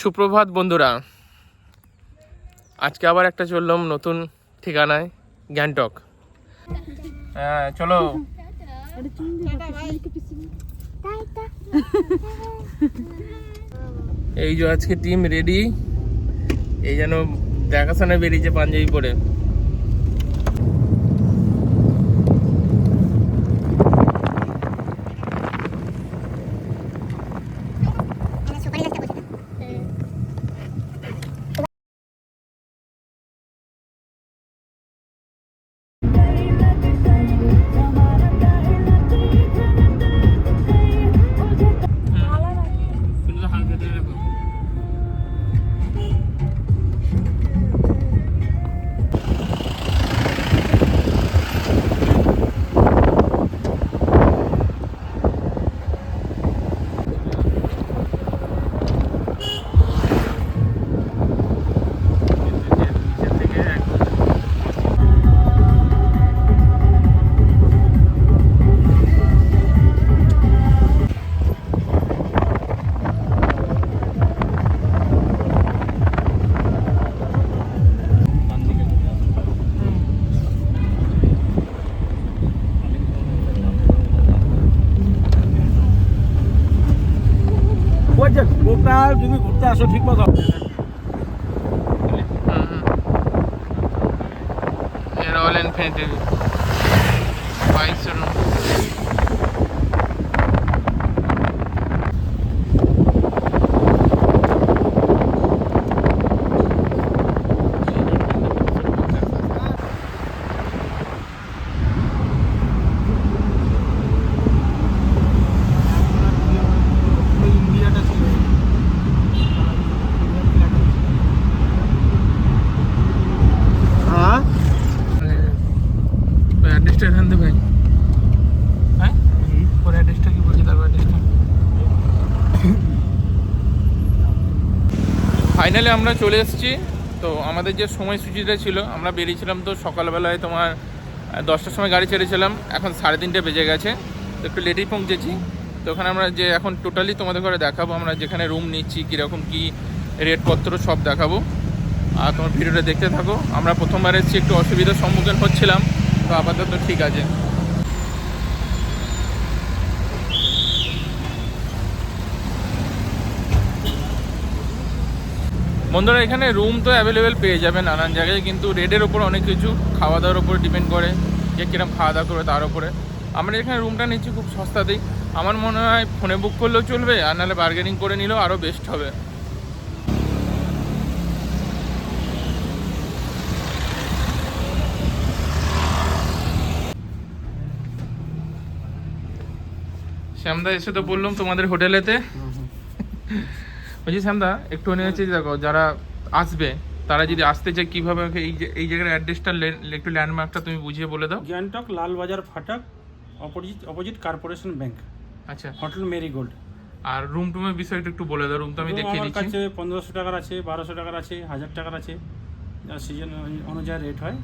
সুপ্রভাত, বন্ধুরা। আজকে আবার একটা চললাম নতুন ঠিকানায়, গ্যাংটক। হ্যাঁ চলো। এই যে আজকে টিম রেডি এই যেন দেখাশোনা বেরিয়েছে পাঞ্জাবি পরে। আসো ঠিক মতো রয়্যাল এনফিল্ড বাইকস ইন্ডিয়াটা ছিল হ্যাঁ অ্যাড্রেসটা এখান থেকে ভাই হ্যাঁ ওর অ্যাড্রেসটা কি বলছি তারপর অ্যাড্রেসটা ফাইনালি আমরা চলে এসেছি। তো আমাদের যে সময়সূচিটা ছিল, আমরা বেরিয়েছিলাম তো সকালবেলায় তোমার দশটার সময় গাড়ি ছেড়েছিলাম। এখন সাড়ে তিনটে বেজে গেছে। তো একটু লেটেই পৌঁছেছি। তো ওখানে আমরা যে এখন টোটালি তোমাদের ঘরে দেখাবো। আমরা যেখানে রুম নিচ্ছি, কীরকম কী রেটপত্র সব দেখাবো। আর তোমার ভিডিওটা দেখতে থাকো। আমরা প্রথমবার এসেছি, একটু অসুবিধার সম্মুখীন হচ্ছিলাম। তো আপাতত ঠিক আছে। বন্ধুরা, এখানে রুম তো অ্যাভেলেবেল পেয়ে যাবে নানান জায়গায়, কিন্তু রেডের ওপর অনেক কিছু খাওয়া দাওয়ার উপর ডিপেন্ড করে যে কিরম খাওয়া দাওয়া করবে তার উপরে। আমরা এখানে রুমটা নিচ্ছি খুব সস্তাতেই আমার মনে হয় ফোনে বুক করলেও চলবে, আর নাহলে বার্গেনিং করে নিলেও আরও বেস্ট হবে। শ্যামদা, এসে তো বললাম তোমাদের হোটেলেতে। বলছি শ্যামদা একটু হচ্ছে দেখো যারা আসবে তারা যদি আসতে চায় কীভাবে এই যে এই জায়গার অ্যাড্রেসটা একটু ল্যান্ডমার্কটা তুমি বুঝিয়ে বলে দাও। Gangtok Lalbazar ফাটাক opposite opposite corporation bank. আচ্ছা। Hotel marigold. আর রুম টুমের বিষয়টা একটু বলে দাও রুম তো আমি দেখিয়ে দিচ্ছি। কাছে পনেরোশো টাকার আছে বারোশো টাকার আছে হাজার টাকার আছে যা সিজন অনুযায়ী রেট হয়।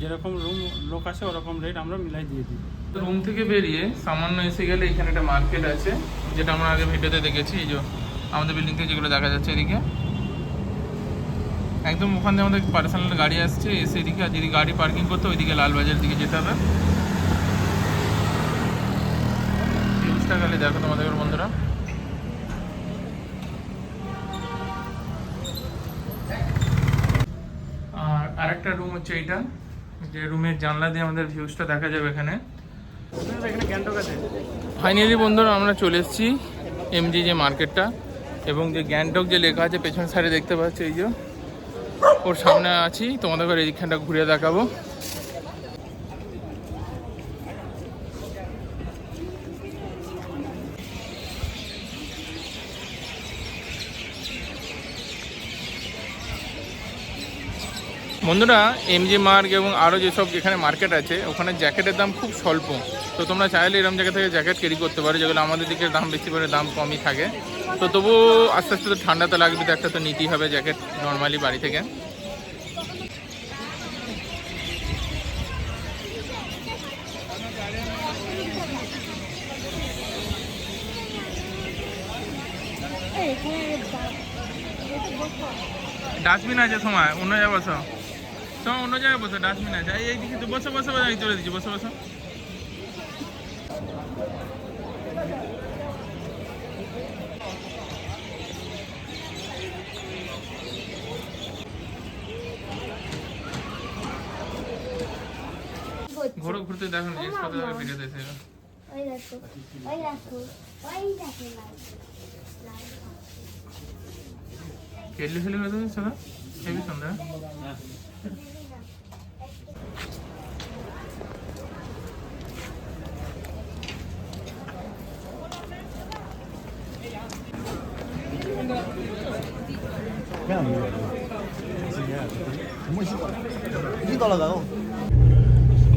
যেরকম রুম লোক আছে ওরকম রেট আমরা মিলাই দিয়ে দিই। রুম থেকে বেরিয়ে সামান্য এসে গেলে এখানে একটা মার্কেট আছে যেটা আমরা আগে ভিডিওতে দেখেছি এই যে আমাদের বিল্ডিং থেকে যেগুলো দেখা যাচ্ছে এদিকে। একদম ওখান থেকে আমাদের পার্সোনাল গাড়ি আসছে এসে এদিকে আর যদি গাড়ি পার্কিং করতে ওইদিকে লালবাজার দিকে যেতে হবে। ভিউজটা দেখো তোমাদের বন্ধুরা। আর আরেকটা রুম হচ্ছে এইটা যে রুমের জানলা দিয়ে আমাদের ভিউজটা দেখা যাবে এখানে। ফাইনালি বন্ধুরা আমরা চলে এসেছি এমজি যে মার্কেটটা এবং যে গ্যাংটক যে লেখা আছে, পেছন সাইডে দেখতে পাচ্ছি, এই যে। ওর সামনে আছি, তোমাদের এইখানটা ঘুরে দেখাবো। বন্ধুরা এম এমজি মার্ক এবং আরও যেসব যেখানে মার্কেট আছে, ওখানে জ্যাকেটের দাম খুব স্বল্প। তো তোমরা চাইলে এরকম জায়গা থেকে জ্যাকেট ক্যারি করতে পারো, যেগুলো আমাদের দিকে দাম বেশি করে, দাম কমই থাকে। তো তবুও আস্তে আস্তে তো ঠান্ডা তো লাগবে, তো একটা তো নিতেই হবে জ্যাকেট নর্মালি বাড়ি থেকে। ডাস্টবিন আছে সময় অন্য জায়গায় বসো অন্য জায়গায় বসো ডাস্টবিন আছে এই এইদিকে তো বসো বসো বসো আমি তুলে দিচ্ছি বসো বসো। ঘোরো ঘুরতে দেখো জিনিসপত্র দেখো রেখে দিয়েছে ওই দেখো ওই দেখো ওই ফেলে হয়ে যাচ্ছে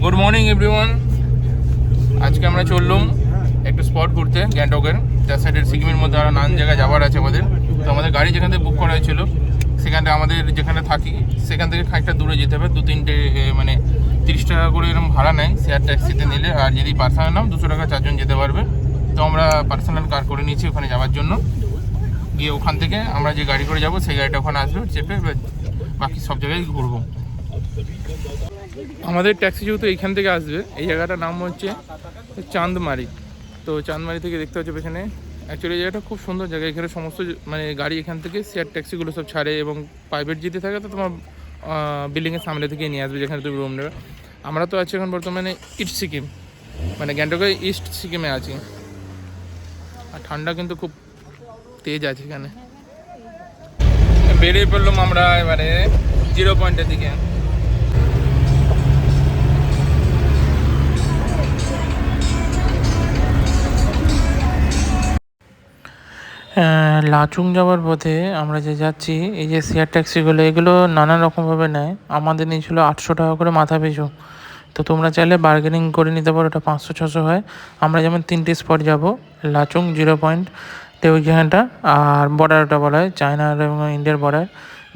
গুড মর্নিং এভরিওয়ান আজকে আমরা চললুম একটু স্পট ঘুরতে গ্যাংটকের যার সাইডের সিকিমের মধ্যে আরও নানান জায়গায় যাওয়ার আছে আমাদের। তো আমাদের গাড়ি যেখান থেকে বুক করা হয়েছিল সেখানটা আমাদের যেখানে থাকি, সেখান থেকে খানিকটা দূরে যেতে হবে। দু তিনটে মানে তিরিশ টাকা করে এরকম ভাড়া নেয় শেয়ার ট্যাক্সিতে নিলে। আর যদি পার্সোনাল নাও, দুশো টাকা চারজন যেতে পারবে। তো আমরা পার্সোনাল কার করে নিয়েছি ওখানে যাওয়ার জন্য। গিয়ে ওখান থেকে আমরা যে গাড়ি করে যাব, সেই গাড়িটা ওখানে আসবে, চেপে বাকি সব জায়গায় ঘুরবো। আমাদের ট্যাক্সি যেহেতু এইখান থেকে আসবে, এই জায়গাটার নাম হচ্ছে চাঁদমারি। তো চাঁদমারি থেকে দেখতে হচ্ছে পেছনে অ্যাকচুয়ালি জায়গাটা খুব সুন্দর জায়গা। এখানে সমস্ত মানে গাড়ি এখান থেকে, শেয়ার ট্যাক্সিগুলো সব ছাড়ে এবং প্রাইভেট যেতে থাকে, তো তোমার বিল্ডিংয়ের সামনে থেকে নিয়ে আসবে যেখানে তুমি রুম নেবে। আমরা তো আছি এখন বর্তমানে ইস্ট সিকিম মানে গ্যাংটকের ইস্ট সিকিমে আছি। আর ঠান্ডা কিন্তু খুব তেজ আছে এখানে। বেরিয়ে পড়লাম আমরা এবারে জিরো পয়েন্টের দিকে। লাচুং যাওয়ার পথে আমরা যে যাচ্ছি, এই যে শেয়ার ট্যাক্সিগুলো এগুলো নানান রকমভাবে নেয়। আমাদের নিয়েছিল আটশো টাকা করে মাথা পিছু। তো তোমরা চাইলে বার্গেনিং করে নিতে পারো, ওটা পাঁচশো, ছশো হয়। আমরা যেমন তিনটে স্পট যাব, লাচুং জিরো পয়েন্ট জায়গাটা আর বর্ডারটা বলা হয় চায়নার এবং ইন্ডিয়ার বর্ডার।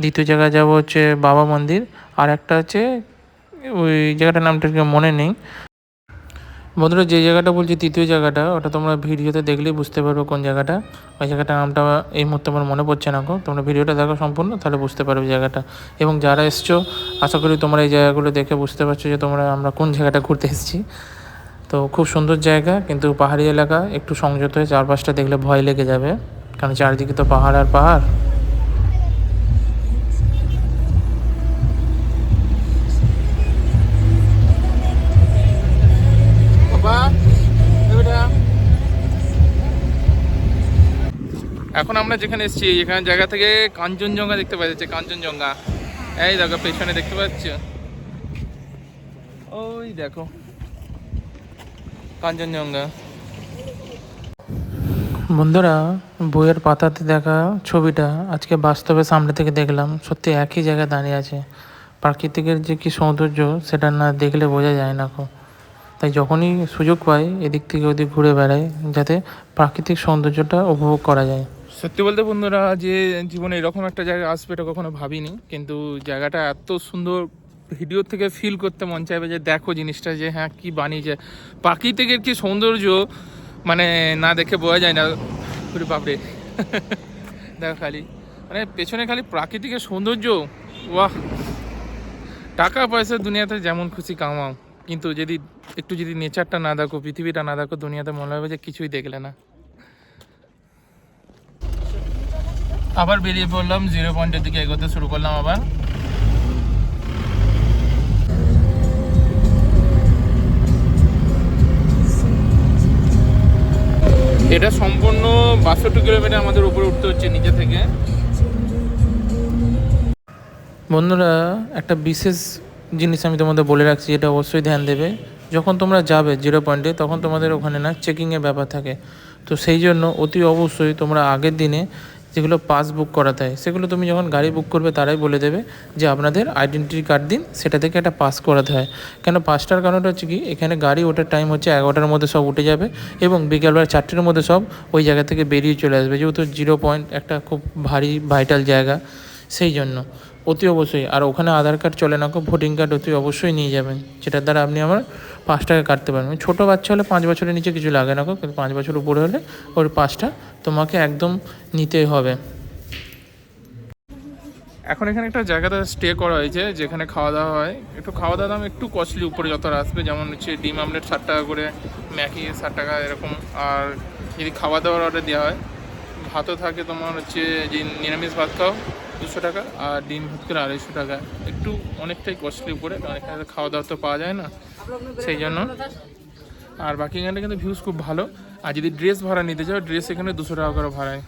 দ্বিতীয় জায়গায় যাব হচ্ছে বাবা মন্দির। আর একটা হচ্ছে, ওই জায়গাটার নামটা মনে নেই। বন্ধুরা, যে জায়গাটা বলছি, তৃতীয় জায়গাটা, ওটা তোমরা ভিডিওতে দেখলেই বুঝতে পারবে কোন জায়গাটা। ওই জায়গাটার নামটা এই মুহূর্তে আমার মনে পড়ছে না তোমরা ভিডিওটা দেখো সম্পূর্ণ, তাহলে বুঝতে পারবে জায়গাটা। এবং যারা এসছো, আশা করি তোমরা এই জায়গাগুলো দেখে বুঝতে পারছ যে তোমরা, আমরা কোন জায়গাটা ঘুরতে এসেছি। তো খুব সুন্দর জায়গা, কিন্তু পাহাড়ি এলাকা, একটু সংযত হয়ে চারপাশটা দেখলে ভয় লেগে যাবে। কারণ চারিদিকে তো পাহাড় আর পাহাড়। এখন আমরা যেখানে এসেছি, এখানে জায়গা থেকে কাঞ্চনজঙ্ঘা দেখতে পাওয়া যাচ্ছে, কাঞ্চনজঙ্ঘা। এই দেখো, পেছনে দেখতে পাচ্ছ? ওই দেখো, কাঞ্চনজঙ্ঘা। বন্ধুরা, বইয়ের পাতাতে দেখা ছবিটা আজকে বাস্তবে সামনে থেকে দেখলাম, সত্যি একই জায়গায় দাঁড়িয়ে আছে। প্রাকৃতিকের যে কি সৌন্দর্য, সেটা না দেখলে বোঝা যায় না কো তাই যখনই সুযোগ পাই, এদিক থেকে ওদিক ঘুরে বেড়াই, যাতে প্রাকৃতিক সৌন্দর্যটা উপভোগ করা যায়। সত্যি বলতে বন্ধুরা, যে জীবনে এরকম একটা জায়গা আসবে এটা কখনো ভাবিনি, কিন্তু জায়গাটা এত সুন্দর ভিডিও থেকে ফিল করতে মন চাইবে যে দেখো জিনিসটা যে হ্যাঁ কি বানিয়েছে প্রাকৃতিকের কি সৌন্দর্য মানে না দেখে বোঝা যায় না। পুরো বাপরে। দেখো খালি মানে পেছনে খালি প্রাকৃতিকের সৌন্দর্য বাহ টাকা পয়সা দুনিয়াতে যেমন খুশি কামাও, কিন্তু যদি একটু যদি নেচারটা না দেখো, পৃথিবীটা না দেখো, দুনিয়াতে মনে হবে যে কিছুই দেখলে না। আবার বেরিয়ে পড়লাম জিরো পয়েন্টের দিকে এগোতে শুরু করলাম আবার। এটা সম্পূর্ণ বাষট্টি কিলোমিটার আমাদের উপরে উঠতে হচ্ছে নিচে থেকে। বন্ধুরা, একটা বিশেষ জিনিস আমি তোমাদের বলে রাখছি এটা অবশ্যই ধ্যান দেবে। যখন তোমরা যাবে জিরো পয়েন্টে তখন তোমাদের ওখানে না চেকিংয়ের ব্যাপার থাকে। তো সেই জন্য অতি অবশ্যই তোমরা আগের দিনে যেগুলো পাস বুক করাতে হয় সেগুলো তুমি যখন গাড়ি বুক করবে তারাই বলে দেবে যে আপনাদের আইডেন্টিটি কার্ড দিন, সেটা থেকে একটা পাস করাতে হয়। কেন পাসটার কারণটা হচ্ছে কি, এখানে গাড়ি ওঠার টাইম হচ্ছে এগারোটার মধ্যে সব উঠে যাবে এবং বিকেলবেলা চারটের মধ্যে সব ওই জায়গা থেকে বেরিয়ে চলে আসবে, যেহেতু জিরো পয়েন্ট একটা খুব ভারী ভাইটাল জায়গা, সেই জন্য। অতি অবশ্যই। আর ওখানে আধার কার্ড চলে না ভোটিং কার্ড অতি অবশ্যই নিয়ে যাবেন। যেটার দ্বারা আপনি আমার পাঁচ টাকা কাটতে পারবেন। ছোটো বাচ্চা হলে পাঁচ বছরের নিচে কিছু লাগে না কিন্তু পাঁচ বছর উপরে হলে ওর পাঁচটা তোমাকে একদম নিতেই হবে। এখন এখানে একটা জায়গাতে স্টে করা হয়েছে, যেখানে খাওয়া দাওয়া হয়। একটু খাওয়া দাওয়া দাম একটু কস্টলি উপরে যতটা আসবে, যেমন হচ্ছে ডিম আমলেট ষাট টাকা করে, ম্যাগি ষাট টাকা এরকম। আর যদি খাওয়া দাওয়ার অর্ডার দেওয়া হয় ভাতও থাকে তোমার হচ্ছে যে নিরামিষ ভাত খাও, দুশো টাকা, আর ডিম ভাত করে আড়াইশো টাকা। একটু অনেকটাই কস্টলি উপরে, কারণ এখানে খাওয়া দাওয়া তো পাওয়া যায় না, সেই জন্য। আর বাকি এখানে কিন্তু ভিউজ খুব ভালো। আর যদি ড্রেস ভাড়া নিতে চাও ড্রেস এখানে দুশো টাকা করে ভাড়ায়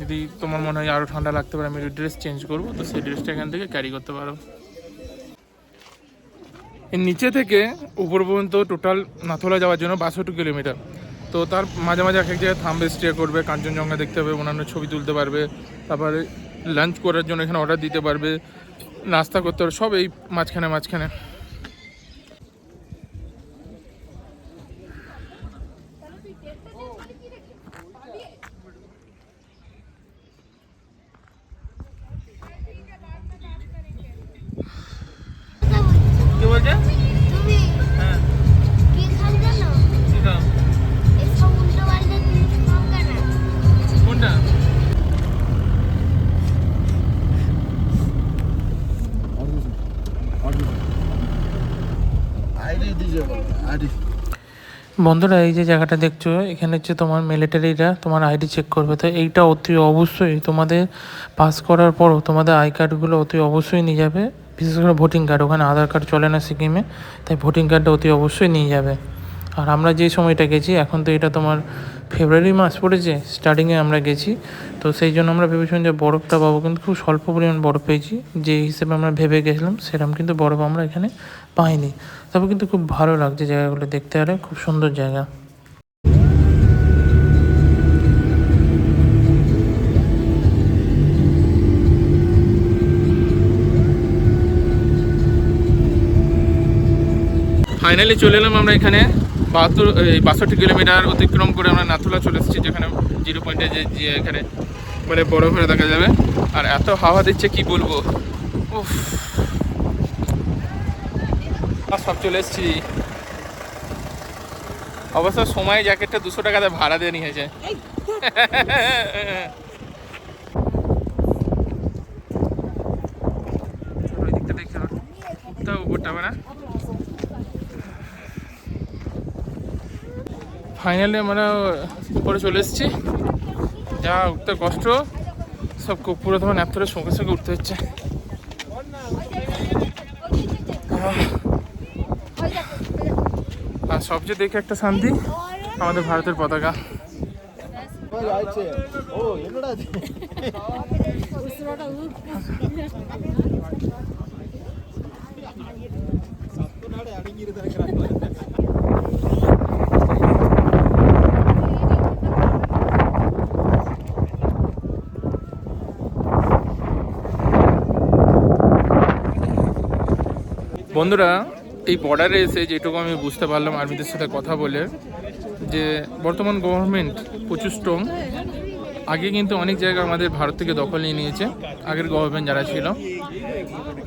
যদি তোমার মনে হয় আরও ঠান্ডা লাগতে পারে, আমি একটু ড্রেস চেঞ্জ করব, তো সেই ড্রেসটা এখান থেকে ক্যারি করতে পারো। নিচে থেকে উপর পর্যন্ত টোটাল নাথোলা যাওয়ার জন্য বাষট্টি কিলোমিটার। তো তার মাঝে মাঝে এক এক জায়গায় থামবে স্টে করবে, কাঞ্চনজঙ্ঘা দেখতে হবে অন্যান্য ছবি তুলতে পারবে, তারপরে লাঞ্চ করার জন্য এখানে অর্ডার দিতে পারবে, নাস্তা করতে পারবে, সব এই মাঝখানে মাঝখানে। বন্ধুরা, এই যে জায়গাটা দেখছ, এখানে হচ্ছে তোমার মিলিটারিরা তোমার আইডি চেক করবে। তো এইটা অতি অবশ্যই তোমাদের পাস করার পরও তোমাদের আই কার্ডগুলো অতি অবশ্যই নিয়ে যাবে। বিশেষ করে ভোটিং কার্ড ওখানে আধার কার্ড চলে না সিকিমে, তাই ভোটিং কার্ডটা অতি অবশ্যই নিয়ে যাবে। আর আমরা যে সময়টা গেছি, এখন তো এটা তোমার ফেব্রুয়ারি মাস পড়েছে স্টার্টিংয়ে আমরা গেছি। তো সেই জন্য আমরা ভেবেছিলাম যে বরফটা পাবো, কিন্তু খুব স্বল্প পরিমাণ বরফ পেয়েছি। যে হিসেবে আমরা ভেবে গেছিলাম, সেরকম কিন্তু বরফ আমরা এখানে পাইনি। তবে কিন্তু খুব ভালো লাগছে জায়গাগুলো দেখতে আরে খুব সুন্দর জায়গা। ফাইনালি চলে এলাম আমরা এখানে বাহাত্তর বাষট্টি কিলোমিটার অতিক্রম করে আমরা নাথুলা চলে এসেছি, যেখানে জিরো পয়েন্টে যে এখানে মানে বড় ঘরে দেখা যাবে। আর এত হাওয়া দিচ্ছে, কি বলব? উফ। আর সব চলে এসেছি। অবশ্য সময় জ্যাকেটটা দুশো টাকাতে ভাড়া দিয়ে নিয়েছে। ফাইনালি আমরা উপরে চলে এসেছি। যা উঠতে কষ্ট। সব পুরো তোমার ন্যাপ ধরে সঙ্গে সঙ্গে উঠতে হচ্ছে আহ। আর সবচেয়ে দেখে একটা শান্তি আমাদের ভারতের পতাকা। বন্ধুরা এই বর্ডারে এসে যেটুকু আমি বুঝতে পারলাম আর্মিদের সাথে কথা বলে, যে বর্তমান গভর্নমেন্ট প্রচুর স্ট্রং আগে কিন্তু অনেক জায়গা আমাদের ভারত থেকে দখল নিয়ে নিয়েছে, আগের গভর্নমেন্ট যারা ছিল।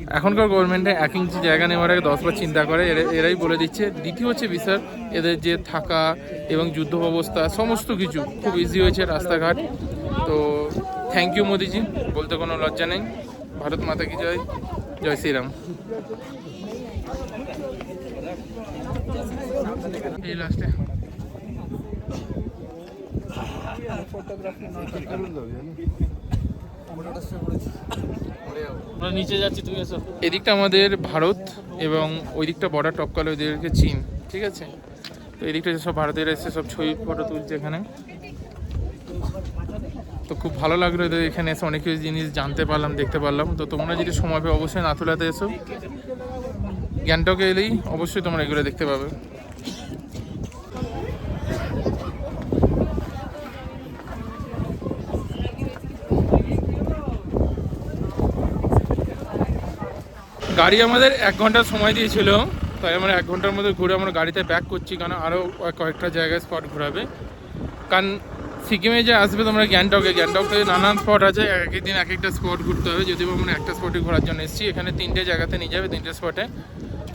এখনকার গভর্নমেন্টে এক ইঞ্চি জায়গা নেওয়ার আগে দশবার চিন্তা করে, এরা- এরাই বলে দিচ্ছে। দ্বিতীয় হচ্ছে বিষয়, এদের যে থাকা এবং যুদ্ধ ব্যবস্থা, সমস্ত কিছু খুব ইজি হয়েছে রাস্তাঘাট। তো থ্যাংক ইউ মোদিজি, বলতে কোনো লজ্জা নেই। ভারত মাতা কি জয়? জয় শ্রীরাম। এই লাস্টে আমরা নিচে যাচ্ছি তুমি এসো। এদিকটা আমাদের ভারত এবং ওই দিকটা বর্ডার টপকালে ওইদিকে চীন ঠিক আছে? তো এদিকটা যেসব ভারতের এসে সব ছবি ফটো তুলছে এখানে। তো খুব ভালো লাগল এদের এখানে এসে অনেক কিছু জিনিস জানতে পারলাম দেখতে পারলাম। তো তোমরা যদি সময় পেয়ে অবশ্যই নাথুলাতে এসো। গ্যাংটকে এলেই অবশ্যই তোমরা এগুলো দেখতে পাবে। গাড়ি আমাদের এক ঘণ্টার সময় দিয়েছিল, তাই আমরা এক ঘণ্টার মধ্যে ঘুরে আমরা গাড়িতে ব্যাক করছি, কারণ আরও কয়েকটা জায়গায় স্পট ঘোরাবে। কারণ সিকিমে যে আসবে তোমরা গ্যাংটকে, গ্যাংটক থেকে নানান স্পট আছে, এক এক দিন এক একটা স্পট ঘুরতে হবে। যদিও আমরা একটা স্পটে ঘোরার জন্য এসেছি, এখানে তিনটে জায়গাতে নিয়ে যাবে, তিনটে স্পটে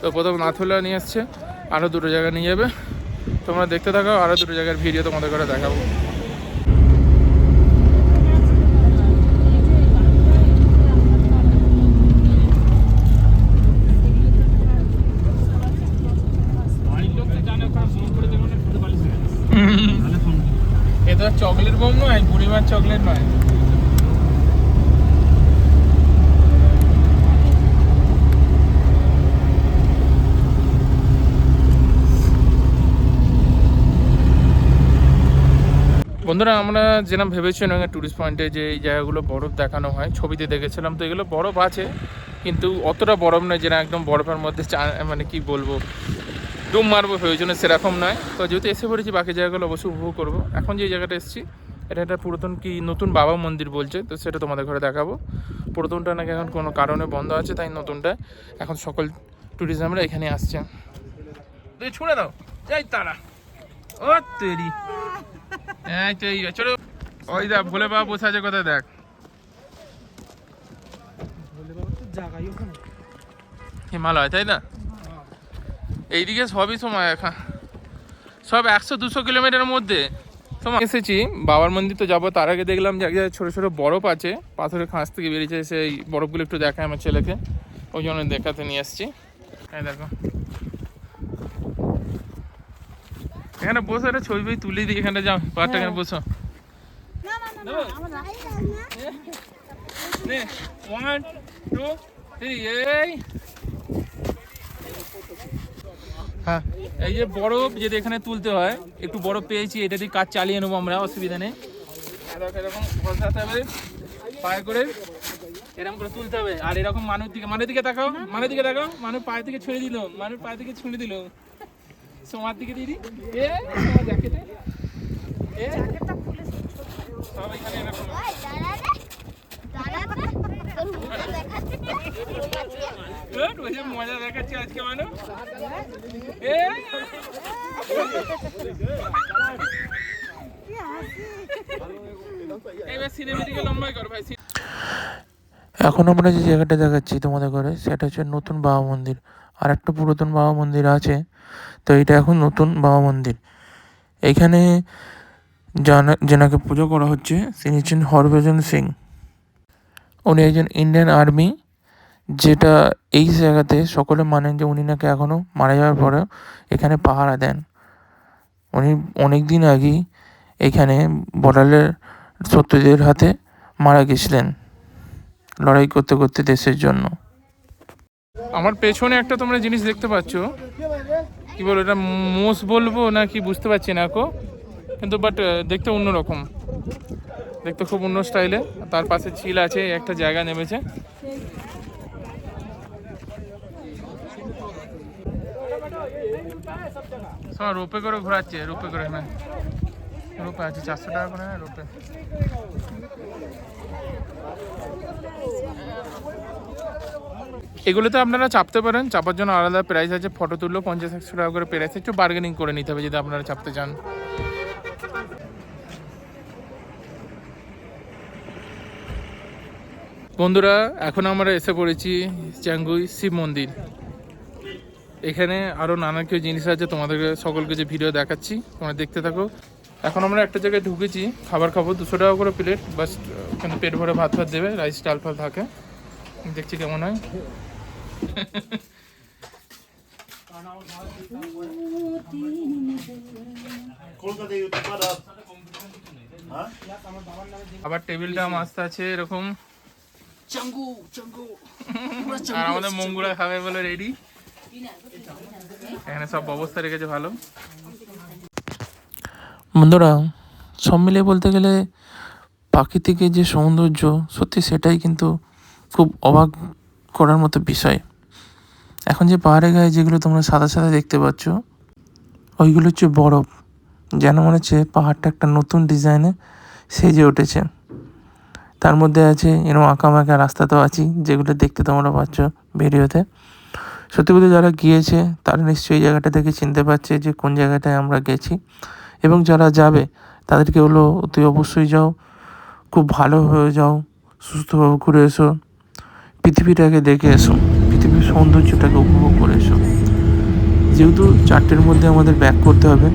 তো প্রথম নাথুলা নিয়ে আসছে আরও দুটো জায়গা নিয়ে যাবে। তোমরা দেখতে থাকো আরও দুটো জায়গার ভিডিও তোমাদের করে দেখাবো। চকলেট বোম নয় বুড়িমার চকলেট নয়। বন্ধুরা, আমরা যেরকম ভেবেছিলাম টুরিস্ট পয়েন্টে যে এই জায়গাগুলো বরফ দেখানো হয়, ছবিতে দেখেছিলাম তো এগুলো বরফ আছে, কিন্তু অতটা বরফ নয় যেটা একদম বরফের মধ্যে মানে কি বলব ডুম মারবো প্রয়োজনে সেরকম নয়। তো যেহেতু এসে পড়েছি, বাকি জায়গাগুলো অবশ্যই উপভোগ করব। এখন যে জায়গাটা এসেছি, এটা একটা পুরাতন কি নতুন বাবা মন্দির বলছে, তো সেটা তোমাদের ঘরে দেখাবো। পুরাতনটা নাকি এখন কোনো কারণে বন্ধ আছে, তাই নতুনটা। এখন সকল ট্যুরিজমরা এখানে আসছে। তুই ছুঁড়ে দাও। যাই তারা। ও তৈরি। তো চলো। ওই দেখ, ভোলে বাবা বসে আছে কোথায় দেখ। হিমালয়, তাই না? এইদিকে সবই সময় এখন সব একশো দুশো কিলোমিটারের মধ্যে। সময় এসেছি বাবার মন্দির তো যাব তার আগে দেখলাম যে এক জায়গায় ছোটো ছোটো বরফ আছে। পাথরের খাঁজ থেকে বেরিয়েছে সেই বরফগুলো একটু দেখায় আমার ছেলেকে। ওই জন্য দেখাতে নিয়ে আসছি হ্যাঁ দেখো। এখানে বসে একটা ছবি তুলে দিই এখানে যাও পাহাড়টা এখানে বসো। ওয়ান টু থ্রি এই। হ্যাঁ। এই যে বরফ যদি এখানে তুলতে হয় একটু বরফ পেয়েছি এটা দিয়ে কাজ চালিয়ে নেব আমরা অসুবিধা নেই। এরকম- এরকম বসাতে হবে পায়ে করে এরকম করে তুলতে হবে। আর এরকম মানুষ দিকে মানুষ দিকে তাকাও মানুষ দিকে তাকাও মানুষ পায়ে থেকে ছুঁড়ে দিল মানুষ পায়ে থেকে ছুঁড়ে দিল। সোমার দিকে দিদি। এ সোমার জ্যাকেটে এ। সব এখানে এরকম। মজা দেখাচ্ছে আজকে এখন আমরা যে জায়গাটা দেখাচ্ছি তোমাদের ঘরে সেটা হচ্ছে নতুন বাবা মন্দির। আর একটা পুরাতন বাবা মন্দির আছে তো এটা এখন নতুন বাবা মন্দির। এখানে জানা যেনাকে পুজো করা হচ্ছে তিনি হচ্ছেন হরভজন সিং। উনি একজন ইন্ডিয়ান আর্মি যেটা এই জায়গাতে সকলে মানেন যে উনি নাকি এখনও মারা যাওয়ার পরেও এখানে পাহারা দেন। উনি অনেক দিন আগেই এখানে বর্ডারের শত্রুদের হাতে মারা গেছিলেন লড়াই করতে করতে দেশের জন্য। আমার পেছনে একটা তোমরা জিনিস দেখতে পাচ্ছ। কি বলো এটা মোষ বলব না কি বুঝতে পারছি না কো, কিন্তু বাট দেখতে অন্যরকম। দেখতে খুব অন্য স্টাইলে। তার পাশে ঝিল আছে, একটা জায়গা নেমেছে। রোপে করে ঘোরাচ্ছে, রোপে করে হ্যাঁ। রোপে আছে, চারশো টাকা করে হ্যাঁ রোপে। এগুলোতে আপনারা চাপতে পারেন, চাপার জন্য আলাদা প্রাইস আছে। ফটো তুললেও পঞ্চাশ, একশো টাকা করে প্রাইস একটু বার্গেনিং করে নিতে হবে যদি আপনারা চাপতে চান। বন্ধুরা এখন আমরা এসে পড়েছি চ্যাঙ্গুই শিব মন্দির। এখানে আরও নানা কিছু জিনিস আছে তোমাদেরকে সকলকে যে ভিডিও দেখাচ্ছি তোমরা দেখতে থাকো। এখন আমরা একটা জায়গায় ঢুকেছি খাবার খাব দুশো টাকা করে প্লেট বাস ওখানে পেট ভরে ভাত ভাত দেবে রাইস ডাল ফাল থাকে। দেখছি কেমন হয়। আবার টেবিলটা মাস্ত আছে এরকম। আর আমাদের মঙ্গুরা খাবে বলে রেডি এখানে সব ব্যবস্থা রেখেছে ভালো। বন্ধুরা সব মিলিয়ে বলতে গেলে প্রাকৃতিকের যে সৌন্দর্য সত্যি সেটাই কিন্তু খুব অবাক করার মতো বিষয়। এখন যে পাহাড়ে গায়ে যেগুলো তোমরা সাদা সাদা দেখতে পাচ্ছ ওইগুলো হচ্ছে বরফ যেন মনে হচ্ছে পাহাড়টা একটা নতুন ডিজাইনে সেজে উঠেছে। তার মধ্যে আছে এরকম আঁকা মাঁকা রাস্তা তো আছেই, যেগুলো দেখতে তোমরা পাচ্ছ ভিডিওতে। সত্যি বলতে যারা গিয়েছে, তারা নিশ্চয়ই জায়গাটা দেখে চিনতে পারছে যে কোন জায়গাটায় আমরা গেছি। এবং যারা যাবে, তাদেরকে হলো তুই অবশ্যই যাও, খুব ভালো হয়ে যাও সুস্থভাবে ঘুরে এসো, পৃথিবীটাকে দেখে এসো, পৃথিবীর সৌন্দর্যটাকে উপভোগ করে এসো। যেহেতু চারটের মধ্যে আমাদের ব্যাক করতে হবে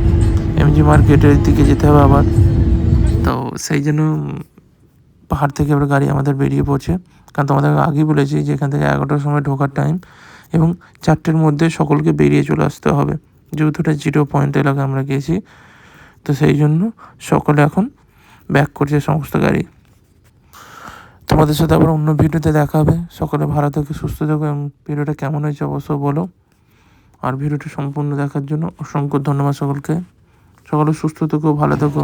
এমজি মার্কেটের দিকে যেতে হবে আবার। তো সেই জন্য পাহাড় থেকে এবার গাড়ি আমাদের বেরিয়ে পড়ছে। কারণ তোমাদের আগেই বলেছি যে এখান থেকে এগারোটার সময় ঢোকার টাইম এবং চারটের মধ্যে সকলকে বেরিয়ে চলে আসতে হবে। যেহেতু এটা জিরো পয়েন্ট এলাকা আমরা গেছি তো সেই জন্য সকলে এখন ব্যাক করছে সমস্ত গাড়ি। তোমাদের সাথে আবার অন্য ভিডিওতে দেখা হবে। সকলে ভালো থেকে, সুস্থ থাকো এবং ভিডিওটা কেমন হয়েছে অবশ্যই বলো। আর ভিডিওটা সম্পূর্ণ দেখার জন্য অসংখ্য ধন্যবাদ সকলকে। সকলে সুস্থ থেকো, ভালো থেকো।